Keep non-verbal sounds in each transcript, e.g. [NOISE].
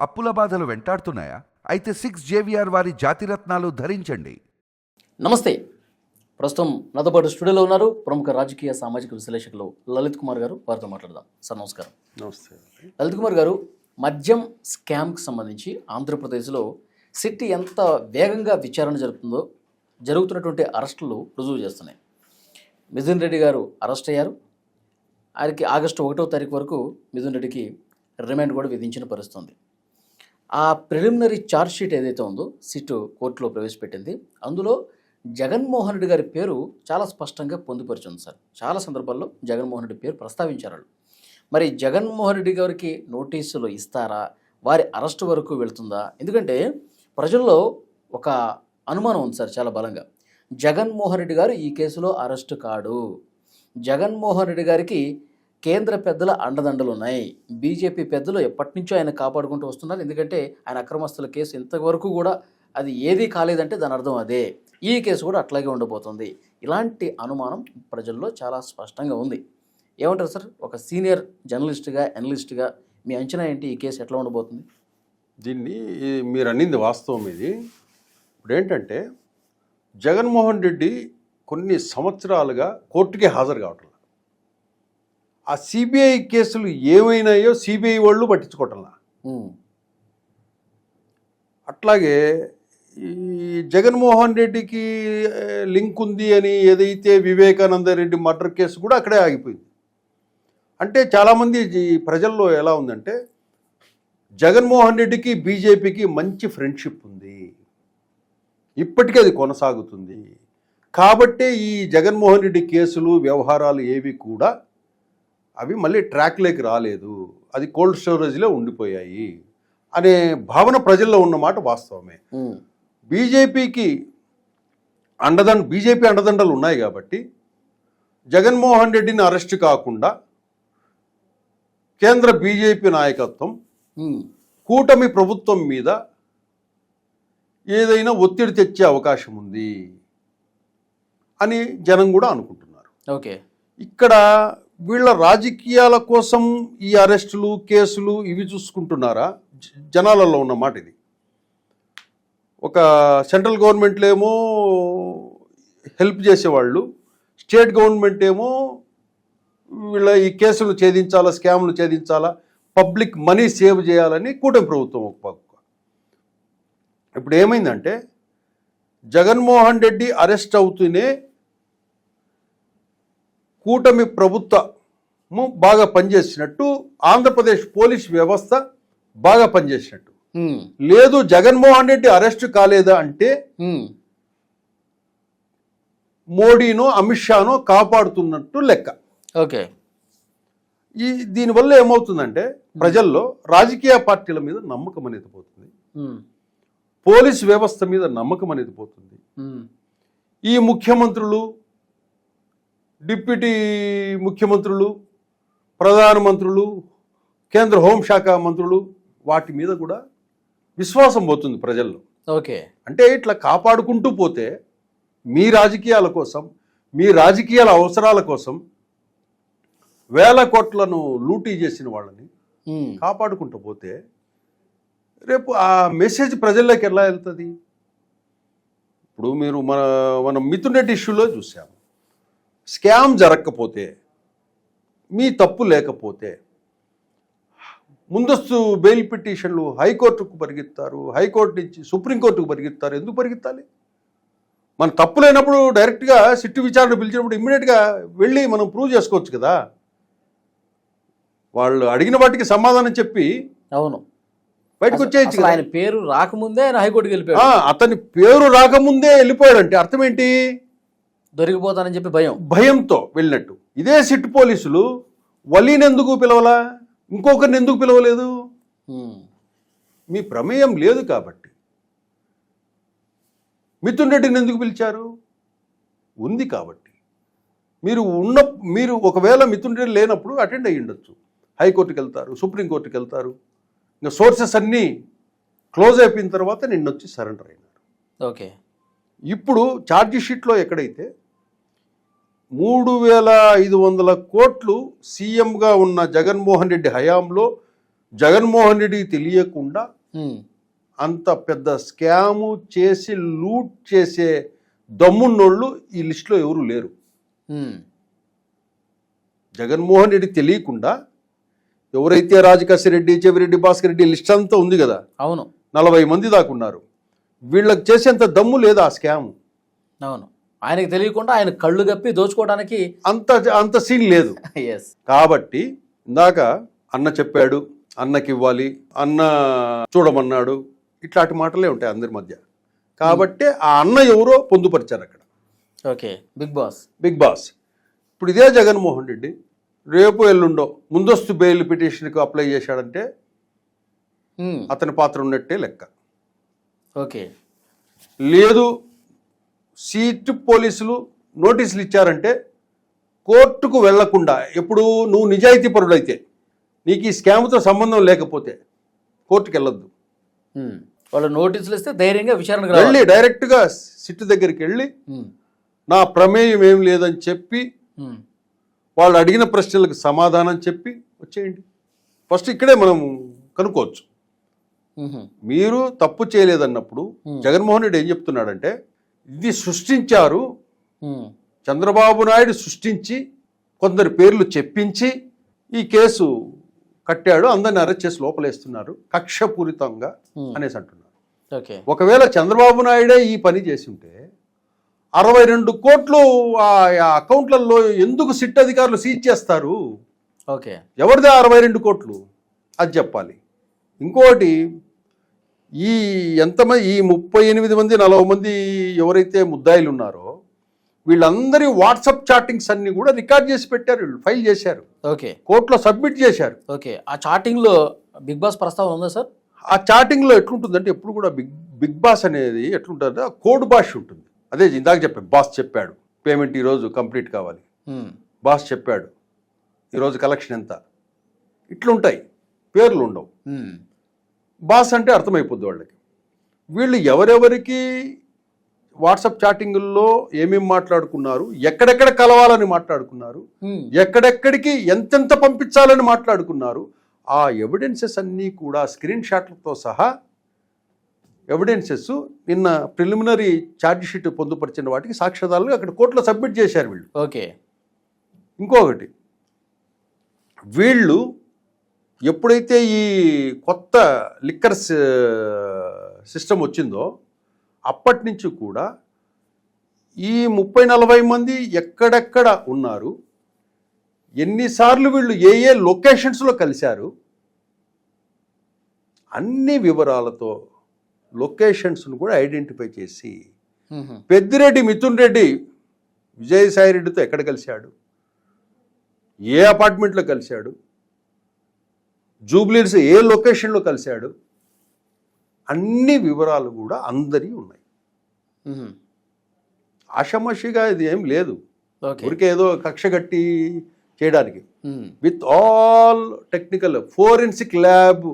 అప్పుల బాధలు వెంటాడుతున్నాయా? అయితే సిక్స్ జేవిఆర్ వారి జాతిరత్నాలు ధరించండి. నమస్తే. ప్రస్తుతం నాతో పాటు స్టూడియోలో ఉన్నారు ప్రముఖ రాజకీయ సామాజిక విశ్లేషకులు లలిత్ కుమార్ గారు. వారితో మాట్లాడదాం. సార్ నమస్కారం. నమస్తే. లలిత్ కుమార్ గారు మద్యం స్కామ్కి సంబంధించి ఆంధ్రప్రదేశ్లో సిట్ ఎంత వేగంగా విచారణ జరుపుతుందో జరుగుతున్నటువంటి అరెస్టులు రుజువు చేస్తున్నాయి. మిథున్ రెడ్డి గారు అరెస్ట్ అయ్యారు. ఆయనకి ఆగస్టు ఒకటో తారీఖు వరకు మిథున్ రెడ్డికి రిమాండ్ కూడా విధించిన పరిస్థితుంది ఆ ప్రిలిమినరీ ఛార్జ్ షీట్ ఏదైతే ఉందో సిట్ కోర్టులో ప్రవేశపెట్టింది అందులో జగన్మోహన్ రెడ్డి గారి పేరు చాలా స్పష్టంగా పొందుపరిచింది సార్. చాలా సందర్భాల్లో జగన్మోహన్ రెడ్డి పేరు ప్రస్తావించారు వాళ్ళు. మరి జగన్మోహన్ రెడ్డి గారికి నోటీసులు ఇస్తారా? వారి అరెస్ట్ వరకు వెళ్తుందా? ఎందుకంటే ప్రజల్లో ఒక అనుమానం ఉంది సార్ చాలా బలంగా. జగన్మోహన్ రెడ్డి గారు ఈ కేసులో అరెస్ట్ కాడు. జగన్మోహన్ రెడ్డి గారికి కేంద్ర పెద్దల అండదండలు ఉన్నాయి బీజేపీ పెద్దలు ఎప్పటి నుంచో ఆయన కాపాడుకుంటూ వస్తున్నారు. ఎందుకంటే ఆయన అక్రమస్తుల కేసు ఇంతవరకు కూడా అది ఏదీ కాలేదంటే దాని అర్థం అదే. ఈ కేసు కూడా అట్లాగే ఉండబోతుంది. ఇలాంటి అనుమానం ప్రజల్లో చాలా స్పష్టంగా ఉంది. ఏమంటారు సార్? ఒక సీనియర్ జర్నలిస్ట్గా అనలిస్ట్గా మీ అంచనా ఏంటి? ఈ కేసు ఎట్లా ఉండబోతుంది? దీన్ని మీరు అన్నింది వాస్తవం ఇది. ఇప్పుడు ఏంటంటే జగన్మోహన్ రెడ్డి కొన్ని సంవత్సరాలుగా కోర్టుకి హాజరు కావట్లేదు. ఆ సిబిఐ కేసులు ఏమైనాయో సిబిఐ వాళ్ళు పట్టించుకోవటంలా అట్లాగే ఈ జగన్మోహన్ రెడ్డికి లింక్ ఉంది అని ఏదైతే వివేకానంద రెడ్డి మర్డర్ కేసు కూడా అక్కడే ఆగిపోయింది. అంటే చాలామంది ప్రజల్లో ఎలా ఉందంటే జగన్మోహన్ రెడ్డికి బీజేపీకి మంచి ఫ్రెండ్షిప్ ఉంది. ఇప్పటికీ అది కొనసాగుతుంది. కాబట్టే ఈ జగన్మోహన్ రెడ్డి కేసులు వ్యవహారాలు ఏవి కూడా అవి మళ్ళీ ట్రాక్లోకి రాలేదు. అది కోల్డ్ స్టోరేజ్లో ఉండిపోయాయి అనే భావన ప్రజల్లో ఉన్నమాట వాస్తవమే. బీజేపీకి అండదండ బీజేపీ అండదండలు ఉన్నాయి కాబట్టి జగన్మోహన్ రెడ్డిని అరెస్ట్ కాకుండా కేంద్ర బీజేపీ నాయకత్వం కూటమి ప్రభుత్వం మీద ఏదైనా ఒత్తిడి తెచ్చే అవకాశం ఉంది అని జనం కూడా అనుకుంటున్నారు. ఓకే. ఇక్కడ వీళ్ళ రాజకీయాల కోసం ఈ అరెస్టులు కేసులు ఇవి చూసుకుంటున్నారా? జనాలలో ఉన్న మాట ఇది. ఒక సెంట్రల్ గవర్నమెంట్లు ఏమో హెల్ప్ చేసేవాళ్ళు స్టేట్ గవర్నమెంట్ ఏమో వీళ్ళ ఈ కేసులు ఛేదించాలా స్కామ్లు ఛేదించాలా పబ్లిక్ మనీ సేవ్ చేయాలని కూటమి ప్రభుత్వం ఒక పక్క. ఇప్పుడు ఏమైందంటే జగన్మోహన్ రెడ్డి అరెస్ట్ అవుతూనే కూటమి ప్రభుత్వము బాగా పనిచేసినట్టు ఆంధ్రప్రదేశ్ పోలీస్ వ్యవస్థ బాగా పనిచేసినట్టు. లేదు జగన్మోహన్ రెడ్డి అరెస్ట్ కాలేదా అంటే మోడీనో అమిత్ షానో కాపాడుతున్నట్టు లెక్క. ఓకే. ఈ దీనివల్ల ఏమవుతుందంటే ప్రజల్లో రాజకీయ పార్టీల మీద నమ్మకం అనేది పోతుంది. పోలీస్ వ్యవస్థ మీద నమ్మకం అనేది పోతుంది. ఈ ముఖ్యమంత్రులు డిప్యూటీ ముఖ్యమంత్రులు ప్రధానమంత్రులు కేంద్ర హోంశాఖ మంత్రులు వాటి మీద కూడా విశ్వాసం పోతుంది ప్రజల్లో. ఓకే. అంటే ఇట్లా కాపాడుకుంటూ పోతే మీ రాజకీయాల కోసం మీ రాజకీయాల అవసరాల కోసం వేల కోట్లను లూటీ చేసిన వాళ్ళని కాపాడుకుంటూ పోతే రేపు ఆ మెసేజ్ ప్రజల్లోకి ఎలా వెళ్తుంది? ఇప్పుడు మీరు మన మనం మిథున్ రెడ్డి ఇష్యూలో చూసాము. స్కామ్ జరగకపోతే మీ తప్పు లేకపోతే ముందస్తు బెయిల్ పిటిషన్లు హైకోర్టుకు పరిగెత్తారు హైకోర్టు నుంచి సుప్రీంకోర్టుకు పరిగెత్తారు. ఎందుకు పరిగెత్తాలి? మన తప్పు లేనప్పుడు డైరెక్ట్గా సిట్టు విచారణ పిలిచినప్పుడు ఇమ్మీడియట్గా వెళ్ళి మనం ప్రూవ్ చేసుకోవచ్చు కదా. వాళ్ళు అడిగిన వాటికి సమాధానం చెప్పి అవును. బయటకు వచ్చేయచ్చు. ఆయన పేరు రాకముందే ఆయన హైకోర్టుకి వెళ్ళిపోయాడు. అతని పేరు రాకముందే వెళ్ళిపోయాడంటే అర్థం ఏంటి? దొరికిపోతానని చెప్పి భయం. భయంతో వెళ్ళినట్టు. ఇదే సిట్ పోలీసులు వలీని ఎందుకు పిలవలా? ఇంకొకరిని ఎందుకు పిలవలేదు? మీ ప్రమేయం లేదు కాబట్టి. మిథున్ రెడ్డిని ఎందుకు పిలిచారు? ఉంది కాబట్టి. మీరు ఉన్న మీరు ఒకవేళ మిథున్ రెడ్డి లేనప్పుడు అటెండ్ అయ్యి ఉండొచ్చు. హైకోర్టుకి వెళ్తారు సుప్రీంకోర్టుకి వెళ్తారు. ఇంకా సోర్సెస్ అన్నీ క్లోజ్ అయిపోయిన తర్వాత నిన్న వచ్చి సరెండర్ అయినారు. ఓకే. ఇప్పుడు ఛార్జ్ షీట్లో ఎక్కడైతే మూడు వేల ఐదు వందల కోట్లు సీఎంగా ఉన్న జగన్మోహన్ రెడ్డి హయాంలో జగన్మోహన్ రెడ్డికి తెలియకుండా అంత పెద్ద స్కాము చేసి లూట్ చేసే దమ్మున్నోళ్ళు ఈ లిస్టులో ఎవరు లేరు. జగన్మోహన్ రెడ్డి తెలియకుండా ఎవరైతే రాజకాశి రెడ్డి చెవిరెడ్డి భాస్కర్ రెడ్డి లిస్ట్ అంతా ఉంది కదా? అవును. నలభై మంది దాకా ఉన్నారు. వీళ్ళకి చేసేంత దమ్ము లేదు ఆ స్కామ్? అవును. ఆయనకి తెలియకుండా ఆయన కళ్ళు గప్పి దోచుకోవడానికి అంత అంత సీన్ లేదు. [LAUGHS] ఎస్ కాబట్టి ఇందాక అన్న చెప్పాడు అన్నకి ఇవ్వాలి అన్న చూడమన్నాడు ఇట్లాంటి మాటలే ఉంటాయి అందరి మధ్య. కాబట్టి ఆ అన్న ఎవరో పొందుపరిచారు అక్కడ. Okay. Big boss. Big boss. ఇప్పుడు ఇదే జగన్మోహన్ రెడ్డి రేపు ఎల్లుండో ముందస్తు బెయిల్ పిటిషన్కి అప్లై చేశాడంటే ఉమ్, అతని పాత్ర ఉన్నట్టే లెక్క. ఓకే. లేదు సీట్ పోలీసులు నోటీసులు ఇచ్చారంటే కోర్టుకు వెళ్ళకుండా ఎప్పుడు నువ్వు నిజాయితీ పరుడైతే నీకు ఈ స్కామ్తో సంబంధం లేకపోతే కోర్టుకు వెళ్ళొద్దు. వాళ్ళు నోటీసులు ఇస్తే ధైర్యంగా విచారణకు వెళ్ళి డైరెక్ట్గా సిట్ దగ్గరికి వెళ్ళి నా ప్రమేయం ఏం లేదని చెప్పి వాళ్ళు అడిగిన ప్రశ్నలకు సమాధానం చెప్పి వచ్చేయండి. ఫస్ట్ ఇక్కడే మనం కనుక్కోవచ్చు. మీరు తప్పు చేయలేదన్నప్పుడు. జగన్మోహన్ రెడ్డి ఏం చెప్తున్నాడంటే ఇది సృష్టించారు. చంద్రబాబు నాయుడు సృష్టించి కొందరి పేర్లు చెప్పించి ఈ కేసు కట్టాడు అందరిని అరెస్ట్ చేసి లోపలేస్తున్నారు కక్షపూరితంగా. అనేసి అంటున్నారు. ఓకే. ఒకవేళ చంద్రబాబు నాయుడే ఈ పని చేసి ఉంటే అరవై రెండు కోట్లు ఆ ఆ అకౌంట్లలో ఎందుకు సిట్ అధికారులు సీజ్ చేస్తారు? ఓకే. ఎవరిదే అరవై రెండు కోట్లు? అది చెప్పాలి. ఇంకోటి ఈ ఎంతమంది ఈ ముప్పై ఎనిమిది మంది నలభై మంది ఎవరైతే ముద్దాయిలు ఉన్నారో వీళ్ళందరి వాట్సాప్ చాటింగ్స్ అన్ని కూడా రికార్డ్ చేసి పెట్టారు వీళ్ళు ఫైల్ చేశారు. ఓకే. కోర్టులో సబ్మిట్ చేశారు. ఓకే. ఆ చాటింగ్లో బిగ్ బాస్ ప్రస్తావన ఉందా సార్? ఆ చాటింగ్లో ఎట్లుంటుందంటే ఎప్పుడు కూడా బిగ్ బిగ్ బాస్ అనేది ఎట్లుంటుందంటే ఆ కోడ్ భాష ఉంటుంది. అదే ఇందాక చెప్పాను బాస్ చెప్పాడు పేమెంట్ ఈరోజు కంప్లీట్ కావాలి. బాస్ చెప్పాడు ఈరోజు కలెక్షన్ ఎంత? ఇట్లుంటాయి పేర్లు ఉండవు. బాస్ అంటే అర్థమైపోద్ది వాళ్ళకి. వీళ్ళు ఎవరెవరికి వాట్సాప్ చాటింగుల్లో ఏమేమి మాట్లాడుకున్నారు ఎక్కడెక్కడ కలవాలని మాట్లాడుకున్నారు ఎక్కడెక్కడికి ఎంతెంత పంపించాలని మాట్లాడుకున్నారు ఆ ఎవిడెన్సెస్ అన్నీ కూడా స్క్రీన్ షాట్లతో సహా ఎవిడెన్సెస్ నిన్న ప్రిలిమినరీ షీట్ పొందుపరిచిన వాటికి సాక్ష్యాధారాలు అక్కడ కోర్టులో సబ్మిట్ చేశారు వీళ్ళు. ఓకే. ఇంకొకటి వీళ్ళు ఎప్పుడైతే ఈ కొత్త లిక్కర్ సిస్టమ్ వచ్చిందో అప్పటి నుంచి కూడా ఈ ముప్పై నలభై మంది ఎక్కడెక్కడ ఉన్నారు ఎన్నిసార్లు వీళ్ళు ఏ ఏ లొకేషన్స్లో కలిశారు అన్ని వివరాలతో లొకేషన్స్ను కూడా ఐడెంటిఫై చేసి పెద్దిరెడ్డి మిథున్ రెడ్డి విజయసాయి రెడ్డితో ఎక్కడ కలిశాడు ఏ అపార్ట్మెంట్లో కలిశాడు జూబ్లీస్ ఏ లొకేషన్లో కలిశాడు? అన్ని వివరాలు కూడా అందరి ఉన్నాయి. ఆషామాషిగా ఇది ఏం లేదు. ఊరికే ఏదో కక్ష కట్టి చేయడానికి. With all technical forensic lab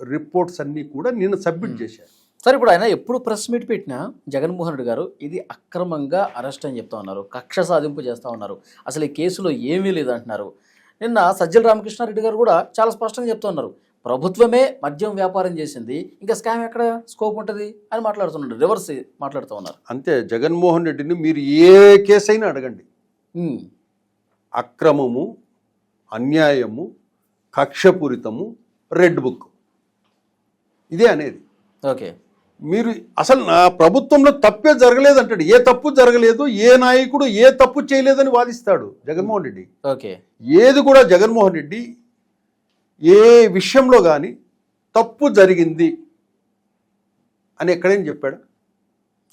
reports అన్నీ కూడా నిన్న సబ్మిట్ చేశారు సార్ ఇప్పుడు ఆయన ఎప్పుడు ప్రెస్ మీట్ పెట్టినా జగన్మోహన్ రెడ్డి గారు ఇది అక్రమంగా అరెస్ట్ అని చెప్తా ఉన్నారు. కక్ష సాధింపు చేస్తూ ఉన్నారు. అసలు ఈ కేసులో ఏమీ లేదంటున్నారు. నిన్న సజ్జల రామకృష్ణారెడ్డి గారు కూడా చాలా స్పష్టంగా చెప్తా ఉన్నారు ప్రభుత్వమే మద్యం వ్యాపారం చేసింది. ఇంకా స్కామ్ ఎక్కడ స్కోప్ ఉంటుంది అని మాట్లాడుతున్నారు. రివర్స్ మాట్లాడుతూ ఉన్నారు. అంతే జగన్మోహన్ రెడ్డిని మీరు ఏ కేసు అయినా అడగండి అక్రమము అన్యాయము కక్షపూరితము రెడ్ బుక్. ఇదే అనేది. ఓకే. మీరు అసలు నా ప్రభుత్వంలో తప్పే జరగలేదు అంటాడు. ఏ తప్పు జరగలేదు ఏ నాయకుడు ఏ తప్పు చేయలేదని వాదిస్తాడు జగన్మోహన్ రెడ్డి. ఓకే. ఏది కూడా జగన్మోహన్ రెడ్డి ఏ విషయంలో కానీ తప్పు జరిగింది అని ఎక్కడైనా చెప్పాడు?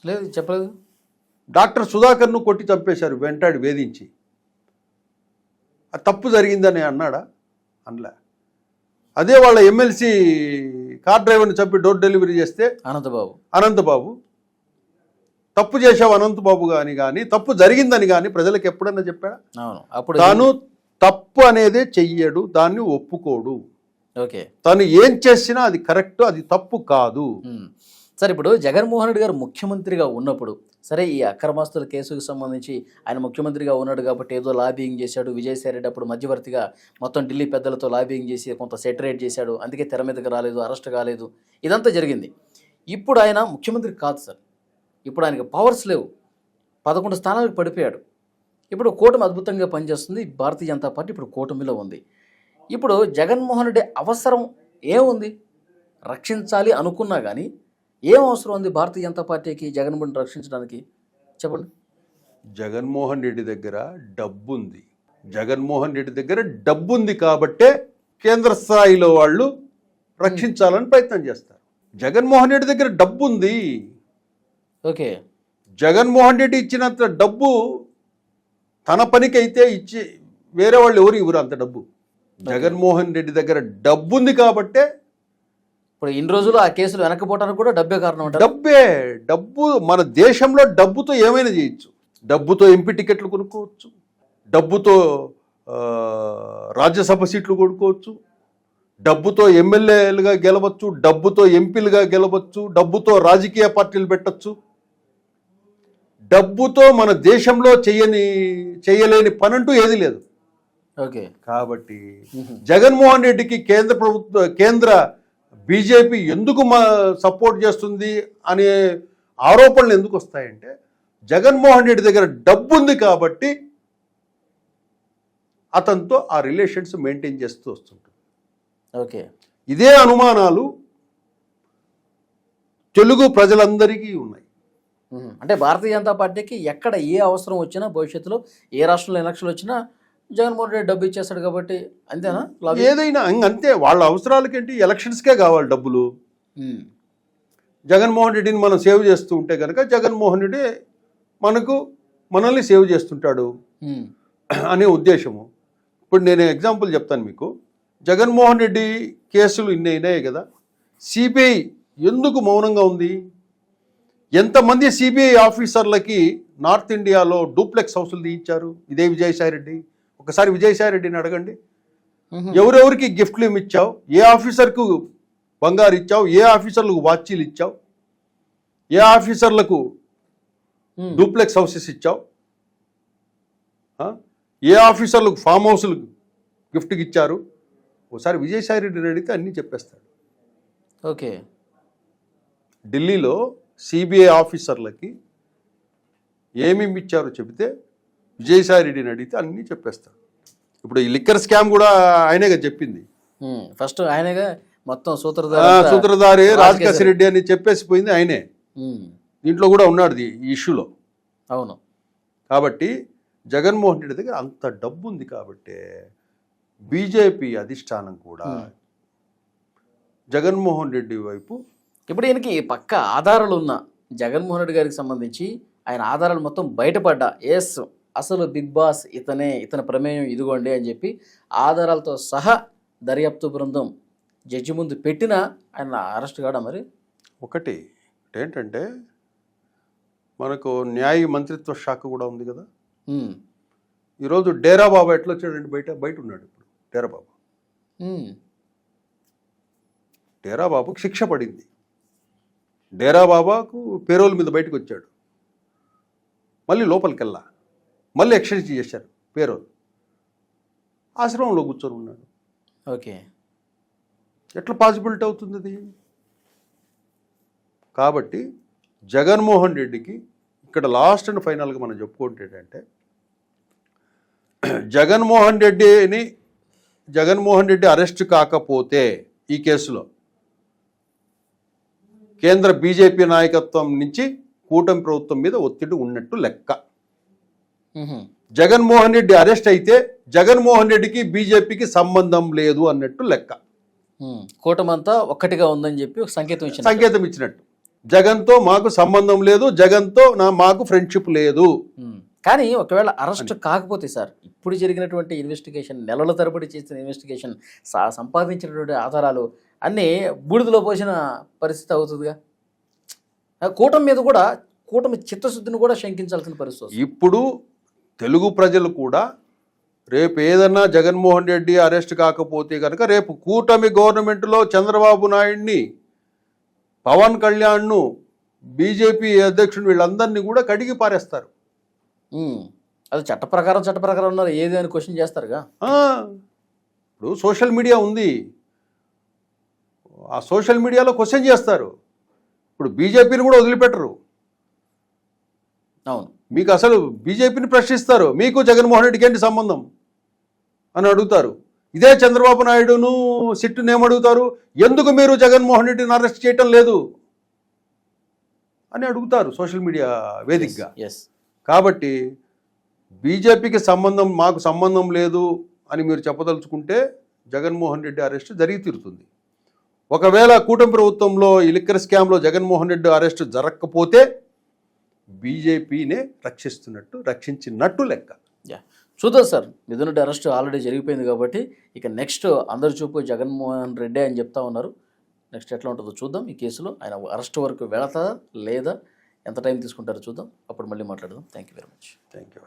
లేదు చెప్పలేదు. డాక్టర్ సుధాకర్ను కొట్టి చంపేశారు వెంటాడి వేధించి. ఆ తప్పు జరిగిందని అన్నాడా? అనలే. అదే వాళ్ళ ఎమ్మెల్సీ కార్ డ్రైవర్ని చంపి డోర్ డెలివరీ చేస్తే అనంతబాబు. అనంతబాబు. తప్పు చేశావు అనంతబాబు కానీ కానీ తప్పు జరిగిందని కానీ ప్రజలకు ఎప్పుడన్నా చెప్పాడా? అవును. అప్పుడు తాను తప్పు అనేదే చెయ్యడు దాన్ని ఒప్పుకోడు. ఓకే. తను ఏం చేసినా అది కరెక్ట్ అది తప్పు కాదు. సార్ ఇప్పుడు జగన్మోహన్ రెడ్డి గారు ముఖ్యమంత్రిగా ఉన్నప్పుడు సరే ఈ అక్రమాస్తుల కేసుకు సంబంధించి ఆయన ముఖ్యమంత్రిగా ఉన్నాడు కాబట్టి ఏదో లాబింగ్ చేశాడు విజయసాయి రెడ్డి అప్పుడు మధ్యవర్తిగా మొత్తం ఢిల్లీ పెద్దలతో లాబింగ్ చేసి కొంత సెటరేట్ చేశాడు అందుకే తెర మీదకి రాలేదు అరెస్ట్ కాలేదు ఇదంతా జరిగింది. ఇప్పుడు ఆయన ముఖ్యమంత్రి కాదు సార్. ఇప్పుడు ఆయనకి పవర్స్ లేవు. పదకొండు స్థానాలకు పడిపోయాడు. ఇప్పుడు కూటమి అద్భుతంగా పనిచేస్తుంది భారతీయ జనతా పార్టీ ఇప్పుడు కూటమిలో ఉంది. ఇప్పుడు జగన్మోహన్ రెడ్డి అవసరం ఏముంది? రక్షించాలి అనుకున్నా కానీ ఏం అవసరం ఉంది భారతీయ జనతా పార్టీకి జగన్మోహన్ రక్షించడానికి? చెప్పండి. జగన్మోహన్ రెడ్డి దగ్గర డబ్బు ఉంది జగన్మోహన్ రెడ్డి దగ్గర డబ్బు ఉంది కాబట్టే కేంద్ర స్థాయిలో వాళ్ళు రక్షించాలని ప్రయత్నం చేస్తారు. జగన్మోహన్ రెడ్డి దగ్గర డబ్బు ఉంది ఓకే. జగన్మోహన్ రెడ్డి ఇచ్చినంత డబ్బు తన పనికి అయితే ఇచ్చి వేరే వాళ్ళు ఎవరు ఇవ్వరు అంత డబ్బు. జగన్మోహన్ రెడ్డి దగ్గర డబ్బు ఉంది కాబట్టే ఇప్పుడు ఇన్ని రోజులు ఆ కేసులు వెనకపోవడానికి కూడా డబ్బే కారణం అంటారు. డబ్బే. డబ్బు మన దేశంలో డబ్బుతో ఏమైనా చేయొచ్చు. డబ్బుతో ఎంపీ టికెట్లు కొనుక్కోవచ్చు. డబ్బుతో రాజ్యసభ సీట్లు కొనుక్కోవచ్చు. డబ్బుతో ఎమ్మెల్యేలుగా గెలవచ్చు. డబ్బుతో ఎంపీలుగా గెలవచ్చు. డబ్బుతో రాజకీయ పార్టీలు పెట్టచ్చు. డబ్బుతో మన దేశంలో చేయని చేయలేని పనంటూ ఏది లేదు. ఓకే. కాబట్టి జగన్మోహన్ రెడ్డికి కేంద్ర ప్రభుత్వ కేంద్ర బీజేపీ ఎందుకు మా సపోర్ట్ చేస్తుంది అనే ఆరోపణలు ఎందుకు వస్తాయంటే జగన్మోహన్ రెడ్డి దగ్గర డబ్బు ఉంది కాబట్టి అతనితో ఆ రిలేషన్స్ మెయింటైన్ చేస్తూ వస్తుంటుంది. ఓకే. ఇదే అనుమానాలు తెలుగు ప్రజలందరికీ ఉన్నాయి. అంటే భారతీయ జనతా పార్టీకి ఎక్కడ ఏ అవసరం వచ్చినా భవిష్యత్తులో ఏ రాష్ట్రంలో ఎలక్షన్లు వచ్చినా జగన్మోహన్ రెడ్డి డబ్బు ఇచ్చేస్తాడు కాబట్టి అంతేనా? ఏదైనా ఇంక అంతే వాళ్ళ అవసరాలకేంటి ఎలక్షన్స్కే కావాలి డబ్బులు. జగన్మోహన్ రెడ్డిని మనం సేవ్ చేస్తూ ఉంటే కనుక జగన్మోహన్ రెడ్డి మనకు మనల్ని సేవ్ చేస్తుంటాడు. అనే ఉద్దేశము. ఇప్పుడు నేను ఎగ్జాంపుల్ చెప్తాను మీకు. జగన్మోహన్ రెడ్డి కేసులు ఇన్ని అయినాయి కదా. సిబిఐ ఎందుకు మౌనంగా ఉంది? ఎంతమంది సిబిఐ ఆఫీసర్లకి నార్త్ ఇండియాలో డూప్లెక్స్ హౌసులు తీయించారు? ఇదే విజయసాయి రెడ్డి. ఒకసారి విజయసాయి రెడ్డిని అడగండి. ఎవరెవరికి గిఫ్ట్లు ఏమి ఇచ్చావు ఏ ఆఫీసర్కు బంగారు ఇచ్చావు? ఏ ఆఫీసర్లకు వాచీలు ఇచ్చావు? ఏ ఆఫీసర్లకు. డూప్లెక్స్ హౌసెస్ ఇచ్చావు? ఏ ఆఫీసర్లకు ఫామ్ హౌస్లు గిఫ్ట్కి ఇచ్చారు? ఒకసారి విజయసాయి రెడ్డిని అడిగితే అన్నీ చెప్పేస్తాడు. ఓకే. ఢిల్లీలో సిబిఐ ఆఫీసర్లకి ఏమేమి ఇచ్చారో చెబితే విజయసాయి రెడ్డిని అడిగితే అన్నీ చెప్పేస్తాడు ఇప్పుడు ఈ లిక్కర్ స్కామ్ కూడా ఆయనే కదా చెప్పింది. ఫస్ట్ ఆయనగా మొత్తం సూత్రధారి సూత్రధారి రాజకేశరి. రాజకేశ్ రెడ్డి అని చెప్పేసి పోయింది ఆయనే. దీంట్లో కూడా ఉన్నాడు ఈ ఇష్యూలో అవును కాబట్టి జగన్మోహన్ రెడ్డి దగ్గర అంత డబ్బు ఉంది కాబట్టి బీజేపీ అధిష్టానం కూడా. జగన్మోహన్ రెడ్డి వైపు ఇప్పుడు ఈయనకి పక్క ఆధారాలు ఉన్న జగన్మోహన్ రెడ్డి గారికి సంబంధించి ఆయన ఆధారాలు మొత్తం బయటపడ్డా ఎస్ అసలు బిగ్ బాస్ ఇతనే ఇతని ప్రమేయం ఇదిగోండి అని చెప్పి ఆధారాలతో సహా దర్యాప్తు బృందం జడ్జి ముందు పెట్టినా ఆయన అరెస్ట్ కాడా మరి? ఒకటి ఏంటంటే మనకు న్యాయ మంత్రిత్వ శాఖ కూడా ఉంది కదా. ఈరోజు డేరా బాబా ఎట్లా వచ్చాడంటే బయట బయట ఉన్నాడు ఇప్పుడు డేరా బాబు. డేరా బాబుకు శిక్ష పడింది. డేరా బాబాకు పేరోల్ మీద బయటకు వచ్చాడు మళ్ళీ లోపలికి వెళ్ళా మళ్ళీ ఎక్స్చేంజ్ చేశారు పేరోల్. ఆశ్రమంలో కూర్చొని ఉన్నాడు. ఓకే. ఎట్లా పాసిబిలిటీ అవుతుంది అది? కాబట్టి జగన్మోహన్ రెడ్డికి ఇక్కడ లాస్ట్ అండ్ ఫైనల్గా మనం చెప్పుకుంటే ఏంటంటే జగన్మోహన్ రెడ్డిని జగన్మోహన్ రెడ్డి అరెస్ట్ కాకపోతే ఈ కేసులో కేంద్ర బీజేపీ నాయకత్వం నుంచి కూటమి ప్రభుత్వం మీద ఒత్తిడి ఉన్నట్టు లెక్క. జగన్మోహన్ రెడ్డి అరెస్ట్ అయితే జగన్మోహన్ రెడ్డికి బీజేపీకి సంబంధం లేదు అన్నట్టు లెక్క. కూటమంతా ఒక్కటిగా ఉందని చెప్పి ఒక సంకేతం ఇచ్చిన సంకేతం ఇచ్చినట్టు. జగన్తో మాకు సంబంధం లేదు జగన్తో నా మాకు ఫ్రెండ్షిప్ లేదు. కానీ ఒకవేళ అరెస్ట్ కాకపోతే సార్ ఇప్పుడు జరిగినటువంటి ఇన్వెస్టిగేషన్ నెలల తరబడి చేసిన ఇన్వెస్టిగేషన్ సంపాదించినటువంటి ఆధారాలు అన్నీ బూడిదలో పోసిన పరిస్థితి అవుతుందిగా. కూటమి మీద కూడా కూటమి చిత్తశుద్ధిని కూడా శంకించాల్సిన పరిస్థితి. ఇప్పుడు తెలుగు ప్రజలు కూడా రేపు ఏదన్నా జగన్మోహన్ రెడ్డి అరెస్ట్ కాకపోతే కనుక రేపు కూటమి గవర్నమెంట్లో చంద్రబాబు నాయుడిని పవన్ కళ్యాణ్ను బీజేపీ అధ్యక్షుడు వీళ్ళందరినీ కూడా కడిగి పారేస్తారు. అది చట్ట ప్రకారం చట్ట ప్రకారం ఉన్నారు ఏది అని క్వశ్చన్ చేస్తారుగా? ఇప్పుడు సోషల్ మీడియా ఉంది. ఆ సోషల్ మీడియాలో క్వశ్చన్ చేస్తారు. ఇప్పుడు బీజేపీని కూడా వదిలిపెట్టరు. అవును. మీకు అసలు బీజేపీని ప్రశ్నిస్తారు. మీకు జగన్మోహన్ రెడ్డికి ఏంటి సంబంధం? అని అడుగుతారు. ఇదే చంద్రబాబు నాయుడును సిట్టును ఏమడుగుతారు? ఎందుకు మీరు జగన్మోహన్ రెడ్డిని అరెస్ట్ చేయటం లేదు? అని అడుగుతారు సోషల్ మీడియా వేదికగా. ఎస్ కాబట్టి బీజేపీకి సంబంధం మాకు సంబంధం లేదు అని మీరు చెప్పదలుచుకుంటే జగన్మోహన్ రెడ్డి అరెస్ట్ జరిగి తీరుతుంది. ఒకవేళ కూటమి ప్రభుత్వంలో ఈ లిక్కర్ స్కామ్లో జగన్మోహన్ రెడ్డి అరెస్ట్ జరగకపోతే బీజేపీనే రక్షిస్తున్నట్టు రక్షించినట్టు లెక్క. చూద్దాం sir. Mithun Reddy arrest already జరిగిపోయింది కాబట్టి ఇక నెక్స్ట్ అందరి చూపు జగన్మోహన్ రెడ్డి అని చెప్తా ఉన్నారు. నెక్స్ట్ ఎట్లా ఉంటుందో చూద్దాం. ఈ కేసులో ఆయన అరెస్ట్ వరకు వెళతా లేదా? ఎంత టైం తీసుకుంటారో చూద్దాం. అప్పుడు మళ్ళీ మాట్లాడదాం. Thank you very much. Thank you